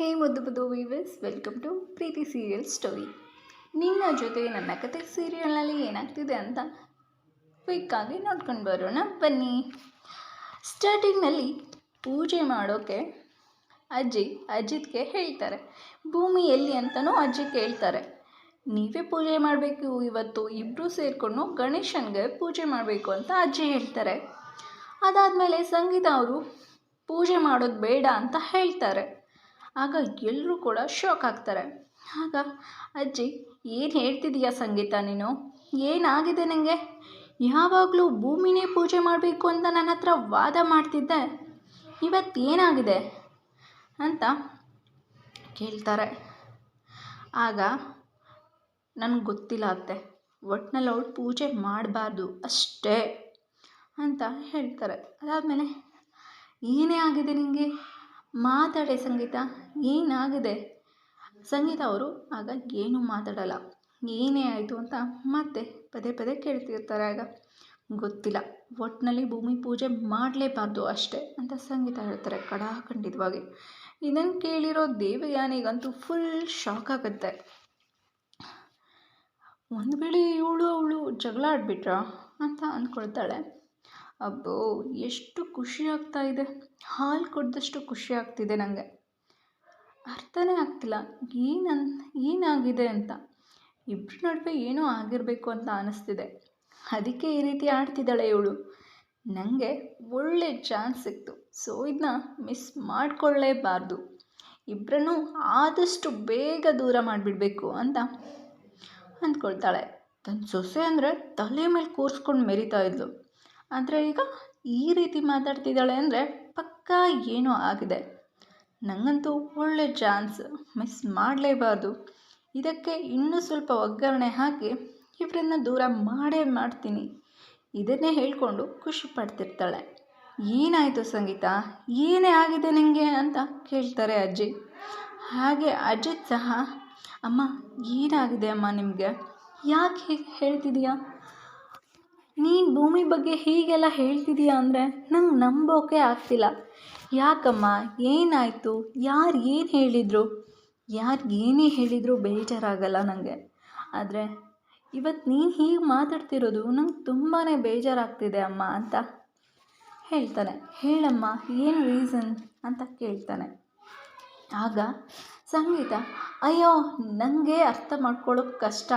ಹೇ ಮುದ್ದು ಮುದ್ದು viewers welcome to Preethi serial story ನಿನ್ನ ಜೊತೆ ನನ್ನ ಕತೆ ಸೀರಿಯಲ್ನಲ್ಲಿ ಏನಾಗ್ತಿದೆ ಅಂತ ಕ್ವಿಕ್ಕಾಗಿ ನೋಡ್ಕೊಂಡು ಬರೋಣ, ಬನ್ನಿ. ಸ್ಟಾರ್ಟಿಂಗ್ನಲ್ಲಿ ಪೂಜೆ ಮಾಡೋಕ್ಕೆ ಅಜ್ಜಿ ಅಜ್ಜಿತ್ಗೆ ಹೇಳ್ತಾರೆ. ಭೂಮಿ ಎಲ್ಲಿ ಅಂತಲೂ ಅಜ್ಜಿ ಕೇಳ್ತಾರೆ. ನೀವೇ ಪೂಜೆ ಮಾಡಬೇಕು, ಇವತ್ತು ಇಬ್ಬರೂ ಸೇರಿಕೊಂಡು ಗಣೇಶನಿಗೆ ಪೂಜೆ ಮಾಡಬೇಕು ಅಂತ ಅಜ್ಜಿ ಹೇಳ್ತಾರೆ. ಅದಾದಮೇಲೆ ಸಂಗೀತ ಅವರು ಪೂಜೆ ಮಾಡೋದು ಬೇಡ ಅಂತ ಹೇಳ್ತಾರೆ. ಆಗ ಎಲ್ಲರೂ ಕೂಡ ಶಾಕ್ ಆಗ್ತಾರೆ. ಆಗ, ಅಜ್ಜಿ, ಏನು ಹೇಳ್ತಿದ್ದೀಯಾ ಸಂಗೀತ ನೀನು? ಏನಾಗಿದೆ ನನಗೆ ಯಾವಾಗಲೂ ಭೂಮಿನೇ ಪೂಜೆ ಮಾಡಬೇಕು ಅಂತ ನನ್ನ ಹತ್ರ ವಾದ ಮಾಡ್ತಿದ್ದೆ. ಇವತ್ತು ಏನಾಗಿದೆ ಅಂತ ಕೇಳ್ತಾರೆ. ಆಗ, ನನಗೆ ಗೊತ್ತಿಲ್ಲ ಅತ್ತೆ. ಒಟ್ಟಿನಲ್ಲಿ ಅವಳು ಪೂಜೆ ಮಾಡಬಾರ್ದು ಅಷ್ಟೇ ಅಂತ ಹೇಳ್ತಾರೆ. ಅದಾದಮೇಲೆ, ಏನೇ ಆಗಿದೆ ನಿನಗೆ ಮಾತಾಡೆ ಸಂಗೀತ, ಏನಾಗಿದೆ? ಸಂಗೀತ ಅವರು ಆಗ ಏನೂ ಮಾತಾಡಲ್ಲ. ಏನೇ ಆಯಿತು ಅಂತ ಮತ್ತೆ ಪದೇ ಪದೇ ಕೇಳ್ತಿರ್ತಾರೆ ಆಗ. ಗೊತ್ತಿಲ್ಲ. ಒಟ್ಟಿನಲ್ಲಿ ಭೂಮಿ ಪೂಜೆ ಮಾಡಲೇಬಾರ್ದು ಅಷ್ಟೇ ಅಂತ ಸಂಗೀತ ಹೇಳ್ತಾರೆ ಕಡಾಖಂಡಿತವಾಗಿ. ಇದನ್ನು ಕೇಳಿರೋ ದೇವಯಾನಿಗಂತೂ ಫುಲ್ ಶಾಕ್ ಆಗುತ್ತೆ. ಒಂದು ವೇಳೆ ಇವಳು ಅವಳು ಜಗಳ ಆಡ್ಬಿಟ್ರಾ ಅಂತ ಅಂದ್ಕೊಳ್ತಾಳೆ ಅಬ್ಬೋ, ಎಷ್ಟು ಖುಷಿ ಆಗ್ತಾ ಇದೆ. ಹಾಲು ಕುಡ್ದಷ್ಟು ಖುಷಿ ಆಗ್ತಿದೆ ನನಗೆ ಅರ್ಥನೇ ಆಗ್ತಿಲ್ಲ. ಏನನ್, ಏನಾಗಿದೆ ಅಂತ. ಇಬ್ಬರ ನಡುವೆ ಏನೋ ಆಗಿರಬೇಕು ಅಂತ ಅನ್ನಿಸ್ತಿದೆ ಅದಕ್ಕೆ ಈ ರೀತಿ ಆಡ್ತಿದ್ದಾಳೆ ಇವಳು. ನನಗೆ ಒಳ್ಳೆ ಚಾನ್ಸ್ ಸಿಕ್ತು. ಸೊ ಇದನ್ನ ಮಿಸ್ ಮಾಡಿಕೊಳ್ಳೇಬಾರ್ದು. ಇಬ್ಬರನ್ನೂ ಆದಷ್ಟು ಬೇಗ ದೂರ ಮಾಡಿಬಿಡಬೇಕು ಅಂತ ಅಂದ್ಕೊಳ್ತಾಳೆ. ತನ್ನ ಸೊಸೆ ಅಂದರೆ ತಲೆ ಮೇಲೆ ಕೂರಿಸ್ಕೊಂಡು ಮೆರಿತಾ ಇದ್ಲು. ಆದರೆ ಈಗ ಈ ರೀತಿ ಮಾತಾಡ್ತಿದ್ದಾಳೆ ಅಂದರೆ ಪಕ್ಕಾ ಏನೋ ಆಗಿದೆ. ನನಗಂತೂ ಒಳ್ಳೆ ಚಾನ್ಸ್ ಮಿಸ್ ಮಾಡಲೇಬಾರ್ದು. ಇದಕ್ಕೆ ಇನ್ನೂ ಸ್ವಲ್ಪ ಒಗ್ಗರಣೆ ಹಾಕಿ ಇವರನ್ನ ದೂರ ಮಾಡೇ ಮಾಡ್ತೀನಿ. ಇದನ್ನೇ ಹೇಳಿಕೊಂಡು ಖುಷಿ ಪಡ್ತಿರ್ತಾಳೆ. ಏನಾಯಿತು ಸಂಗೀತ? ಏನೇ ಆಗಿದೆ ನಿಮಗೆ ಅಂತ ಕೇಳ್ತಾರೆ ಅಜ್ಜಿ. ಹಾಗೆ ಅಜಿತ್ ಸಹ, ಅಮ್ಮ, ಏನಾಗಿದೆ ಅಮ್ಮ ನಿಮಗೆ? ಯಾಕೆ ಹೀಗೆ ಹೇಳ್ತಿದೀಯಾ? ನೀನು ಭೂಮಿ ಬಗ್ಗೆ ಹೀಗೆಲ್ಲ ಹೇಳ್ತಿದೀಯ ಅಂದರೆ ನಂಗೆ ನಂಬೋಕೆ ಆಗ್ತಿಲ್ಲ. ಯಾಕಮ್ಮ? ಏನಾಯಿತು? ಯಾರು ಏನು ಹೇಳಿದರು? ಯಾರು ಏನೇ ಹೇಳಿದರೂ ಬೇಜಾರಾಗಲ್ಲ ನನಗೆ ಆದರೆ ಇವತ್ತು ನೀನು ಹೀಗೆ ಮಾತಾಡ್ತಿರೋದು ನಂಗೆ ತುಂಬಾ ಬೇಜಾರಾಗ್ತಿದೆ ಅಮ್ಮ ಅಂತ ಹೇಳ್ತಾನೆ. ಹೇಳಮ್ಮ, ಏನು ರೀಸನ್ ಅಂತ ಕೇಳ್ತಾನೆ. ಆಗ ಸಂಗೀತ, ಅಯ್ಯೋ ನನಗೆ ಅರ್ಥ ಮಾಡ್ಕೊಳ್ಳೋಕೆ ಕಷ್ಟ.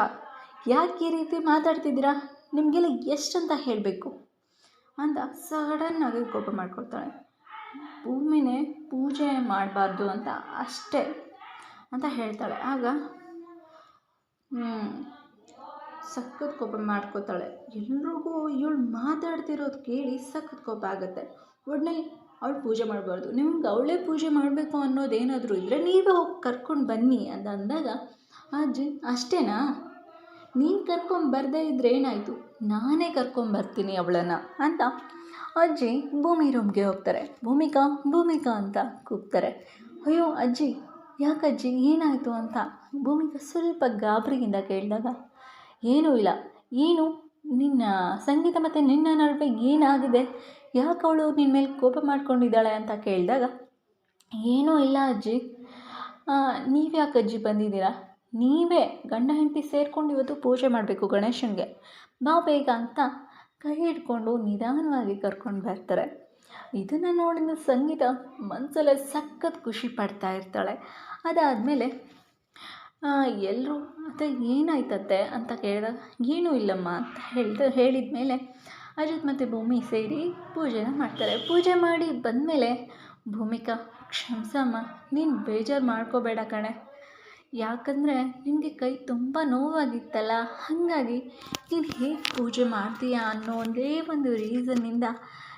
ಯಾಕೆ ಈ ರೀತಿ ಮಾತಾಡ್ತಿದ್ದೀರಾ? ನಿಮಗೆಲ್ಲ ಎಷ್ಟು ಅಂತ ಹೇಳಬೇಕು? ಅಂತ ಸಡನ್ನಾಗಿ ಕೋಪ ಮಾಡ್ಕೊಳ್ತಾಳೆ. ಭೂಮಿನೇ ಪೂಜೆ ಮಾಡಬಾರ್ದು ಅಂತ ಅಷ್ಟೇ ಅಂತ ಹೇಳ್ತಾಳೆ. ಆಗ ಸಖತ್ ಕೋಪ ಮಾಡ್ಕೋತಾಳೆ ಎಲ್ರಿಗೂ ಇವಳು ಮಾತಾಡ್ತಿರೋದು ಕೇಳಿ ಸಖತ್ ಕೋಪ ಆಗುತ್ತೆ. ಒಡನೆ ಅವಳು ಪೂಜೆ ಮಾಡಬಾರ್ದು. ನಿಮ್ಗೆ ಅವಳೇ ಪೂಜೆ ಮಾಡಬೇಕು ಅನ್ನೋದೇನಾದರೂ ಇದ್ದರೆ ನೀವೇ ಹೋಗಿ ಕರ್ಕೊಂಡು ಬನ್ನಿ ಅಂತ ಅಂದಾಗ, ಅಜ್ಜಿ, ಅಷ್ಟೇನಾ? ನೀನು ಕರ್ಕೊಂಬರದೇ ಇದ್ದರೆ ಏನಾಯಿತು? ನಾನೇ ಕರ್ಕೊಂಬರ್ತೀನಿ ಅವಳನ್ನು ಅಂತ ಅಜ್ಜಿ ಭೂಮಿ ರೂಮ್ಗೆ ಹೋಗ್ತಾರೆ. ಭೂಮಿಕಾ ಭೂಮಿಕಾ ಅಂತ ಕೂಗ್ತಾರೆ. ಅಯ್ಯೋ ಅಜ್ಜಿ, ಯಾಕಜ್ಜಿ, ಏನಾಯಿತು ಅಂತ ಭೂಮಿಕಾ ಸ್ವಲ್ಪ ಗಾಬರಿಯಿಂದ ಕೇಳಿದಾಗ, ಏನೂ ಇಲ್ಲ. ಏನು? ನಿನ್ನ ಸಂಗೀತ ಮತ್ತು ನಿನ್ನ ನಡುವೆ ಏನಾಗಿದೆ? ಯಾಕೆ ಅವಳು ನಿನ್ನ ಮೇಲೆ ಕೋಪ ಮಾಡ್ಕೊಂಡಿದ್ದಾಳೆ ಅಂತ ಕೇಳಿದಾಗ, ಏನೂ ಇಲ್ಲ ಅಜ್ಜಿ. ನೀವು ಯಾಕೆ ಅಜ್ಜಿ ಬಂದಿದ್ದೀರಾ? ನೀವೇ ಗಂಡ ಹೆಂಡತಿ ಸೇರಿಕೊಂಡು ಇವತ್ತು ಪೂಜೆ ಮಾಡಬೇಕು ಗಣೇಶನಿಗೆ. ಬಾ ಬೇಗ ಅಂತ ಕೈ ಹಿಡ್ಕೊಂಡು ನಿಧಾನವಾಗಿ ಕರ್ಕೊಂಡು ಬರ್ತಾರೆ. ಇದನ್ನು ನೋಡಿದ ಸಂಗೀತ ಮನಸ್ಸಲ್ಲೇ ಸಖತ್ ಖುಷಿ ಪಡ್ತಾ ಇರ್ತಾಳೆ. ಅದಾದಮೇಲೆ ಎಲ್ಲರೂ ಮತ್ತೆ ಏನಾಯ್ತತ್ತೆ? ಅಂತ ಕೇಳಿದಾಗ, ಏನೂ ಇಲ್ಲಮ್ಮ, ಅಂತ ಹೇಳಿದ ಹೇಳಿದ ಮೇಲೆ ಅಜಿತ್ ಮತ್ತು ಭೂಮಿ ಸೇರಿ ಪೂಜೆನ ಮಾಡ್ತಾರೆ. ಪೂಜೆ ಮಾಡಿ ಬಂದಮೇಲೆ, ಭೂಮಿಕಾ, ಕ್ಷಮಿಸಮ್ಮ, ನೀನು ಬೇಜಾರು ಮಾಡ್ಕೋಬೇಡ ಕಣೆ. ಯಾಕಂದರೆ ನಿನಗೆ ಕೈ ತುಂಬ ನೋವಾಗಿತ್ತಲ್ಲ, ಹಾಗಾಗಿ ನೀನು ಹೇಗೆ ಪೂಜೆ ಮಾಡ್ತೀಯ ಅನ್ನೋ ಒಂದೇ ಒಂದು ರೀಸನ್ನಿಂದ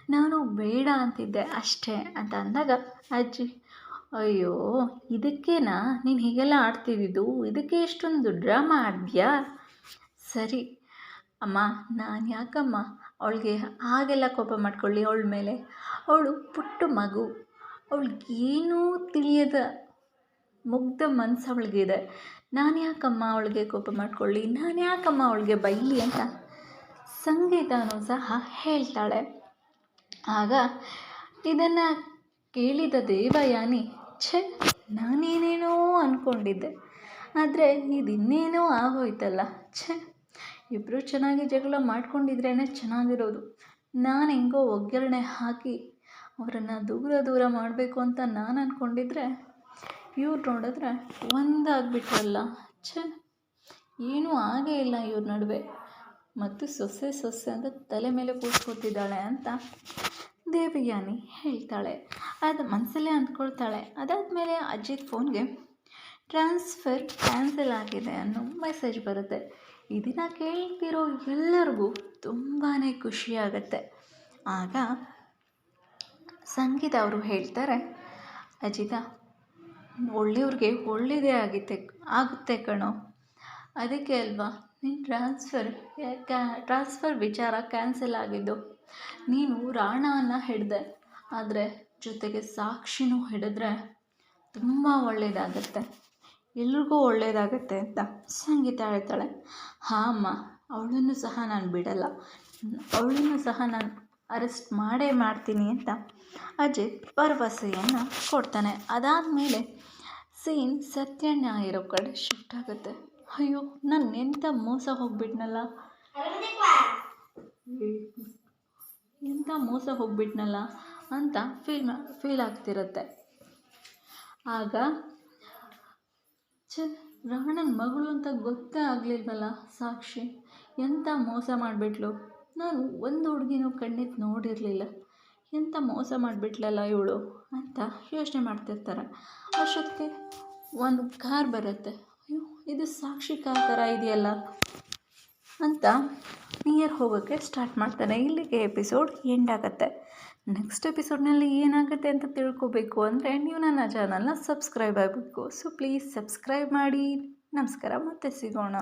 ನಾನು ಬೇಡ ಅಂತಿದ್ದೆ ಅಷ್ಟೇ ಅಂತ ಅಂದಾಗ, ಅಜ್ಜಿ, ಅಯ್ಯೋ, ಇದಕ್ಕೇನಾ? ನೀನು ಹೀಗೆಲ್ಲ ಆಡ್ತಿದ್ದಿದ್ದು ಇದಕ್ಕೆ ಎಷ್ಟೊಂದು ಡ್ರಾಮಾ ಆಡಿದ್ಯಾ? ಸರಿ, ಅಮ್ಮ, ನಾನು ಯಾಕಮ್ಮ? ಅವಳಿಗೆ ಹಾಗೆಲ್ಲ ಕೋಪ ಮಾಡ್ಕೊಳ್ಳಿ ಅವಳ ಮೇಲೆ. ಅವಳು ಪುಟ್ಟ ಮಗು. ಅವಳಿಗೇನೂ ತಿಳಿಯದ ಮುಗ್ಧ ಮನಸ್ಸು ಅವಳಿಗಿದೆ ನಾನು ಯಾಕಮ್ಮ ಅವಳಿಗೆ ಕೋಪ ಮಾಡ್ಕೊಳ್ಳಿ? ನಾನು ಯಾಕಮ್ಮ ಅವಳಿಗೆ ಬೈಲಿ ಅಂತ ಸಂಗೀತನೂ ಸಹ ಹೇಳ್ತಾಳೆ. ಆಗ ಇದನ್ನು ಕೇಳಿದ ದೇವಯಾನಿ, ಛೆ, ನಾನೇನೇನೋ ಅಂದ್ಕೊಂಡಿದ್ದೆ ಆದರೆ ಇದು ಇನ್ನೇನೋ ಆಗೋಯ್ತಲ್ಲ. ಛೆ ಇಬ್ಬರು ಚೆನ್ನಾಗಿ ಜಗಳ ಮಾಡ್ಕೊಂಡಿದ್ರೇ ಚೆನ್ನಾಗಿರೋದು. ನಾನು ಹೆಂಗೋ ಒಗ್ಗರಣೆ ಹಾಕಿ ಅವರನ್ನು ದೂರ ದೂರ ಮಾಡಬೇಕು ಅಂತ ನಾನು ಅಂದ್ಕೊಂಡಿದ್ರೆ ಇವ್ರು ನೋಡಿದ್ರೆ ಒಂದಾಗ್ಬಿಟ್ರಲ್ಲ ಛ, ಏನೂ ಆಗೇ ಇಲ್ಲ ಇವ್ರ ನಡುವೆ. ಮತ್ತು ಸೊಸೆ ಸೊಸೆ ಅಂತ ತಲೆ ಮೇಲೆ ಕೂತ್ಕೊತಿದ್ದಾಳೆ ಅಂತ ದೇವಿಯಾನಿ ಹೇಳ್ತಾಳೆ. ಅದು ಮನಸ್ಸಲ್ಲೇ ಅಂದ್ಕೊಳ್ತಾಳೆ. ಅದಾದಮೇಲೆ ಅಜಿತ್ ಫೋನ್ಗೆ, ಟ್ರಾನ್ಸ್ಫರ್ ಕ್ಯಾನ್ಸಲ್ ಆಗಿದೆ ಅನ್ನೋ ಮೆಸೇಜ್ ಬರುತ್ತೆ. ಇದನ್ನು ಕೇಳ್ತಿರೋ ಎಲ್ಲರಿಗೂ ತುಂಬಾ ಖುಷಿಯಾಗತ್ತೆ ಆಗ ಸಂಗೀತ ಅವರು ಹೇಳ್ತಾರೆ, ಅಜಿತ ಒಳ್ಳೆಯವ್ರಿಗೆ ಒಳ್ಳೆಯದೇ ಆಗುತ್ತೆ ಆಗುತ್ತೆ ಕಣೋ. ಅದಕ್ಕೆ ಅಲ್ವಾ ನಿನ್ನ ಟ್ರಾನ್ಸ್ಫರ್ ಕ್ಯಾ ಟ್ರಾನ್ಸ್ಫರ್ ವಿಚಾರ ಕ್ಯಾನ್ಸಲ್ ಆಗಿದ್ದು, ನೀನು ರಾಣನ ಹಿಡ್ದೆ, ಆದರೆ ಜೊತೆಗೆ ಸಾಕ್ಷಿನೂ ಹಿಡಿದ್ರೆ ತುಂಬ ಒಳ್ಳೆಯದಾಗತ್ತೆ ಎಲ್ರಿಗೂ ಒಳ್ಳೆಯದಾಗತ್ತೆ ಅಂತ ಸಂಗೀತ ಹೇಳ್ತಾಳೆ. ಹಾಂ ಅಮ್ಮ, ಅವಳನ್ನು ಸಹ ನಾನು ಬಿಡಲ್ಲ. ಅವಳನ್ನು ಸಹ ನಾನು ಅರೆಸ್ಟ್ ಮಾಡೇ ಮಾಡ್ತೀನಿ ಅಂತ ಅಜಿತ್ ಭರವಸೆಯನ್ನು ಕೊಡ್ತಾನೆ. ಅದಾದಮೇಲೆ ಸೀನ್ ಸತ್ಯಣ್ಣ ಇರೋ ಕಡೆ ಶಿಫ್ಟ್ ಆಗುತ್ತೆ. ಅಯ್ಯೋ, ನಾನು ಮೋಸ ಹೋಗ್ಬಿಟ್ನಲ್ಲ? ಎಂಥ ಮೋಸ ಹೋಗ್ಬಿಟ್ನಲ್ಲ ಅಂತ ಫೀಲ್ ಫೀಲ್ ಆಗ್ತಿರುತ್ತೆ. ಆಗ ಛೆ, ರಾಣನ ಮಗಳು ಅಂತ ಗೊತ್ತೇ ಆಗಲಿಲ್ವಲ್ಲ ಸಾಕ್ಷಿ? ಎಂಥ ಮೋಸ ಮಾಡಿಬಿಟ್ಲು? ನಾನು ಒಂದು ಹುಡುಗಿನೂ ಕಣ್ಣೆತ್ತು ನೋಡಿರಲಿಲ್ಲ. ಎಂಥ ಮೋಸ ಮಾಡಿಬಿಟ್ಲಲ್ಲ ಇವಳು ಅಂತ ಯೋಚನೆ ಮಾಡ್ತಿರ್ತಾರೆ. ಅಷ್ಟೊತ್ತಿಗೆ ಒಂದು ಕಾರ್ ಬರುತ್ತೆ. ಅಯ್ಯೋ, ಇದು ಸಾಕ್ಷಿ ಕಾರ್ ಥರ ಇದೆಯಲ್ಲ ಅಂತ ನಿಯರ್ ಹೋಗೋಕ್ಕೆ ಸ್ಟಾರ್ಟ್ ಮಾಡ್ತಾನೆ. ಇಲ್ಲಿಗೆ ಎಪಿಸೋಡ್ ಎಂಡ್ ಆಗುತ್ತೆ. ನೆಕ್ಸ್ಟ್ ಎಪಿಸೋಡ್ನಲ್ಲಿ ಏನಾಗುತ್ತೆ ಅಂತ ತಿಳ್ಕೊಬೇಕು ಅಂದರೆ ನೀವು ನನ್ನ ಚಾನಲ್ನ ಸಬ್ಸ್ಕ್ರೈಬ್ ಆಗಬೇಕು. ಸೊ ಪ್ಲೀಸ್ ಸಬ್ಸ್ಕ್ರೈಬ್ ಮಾಡಿ. ನಮಸ್ಕಾರ, ಮತ್ತೆ ಸಿಗೋಣ.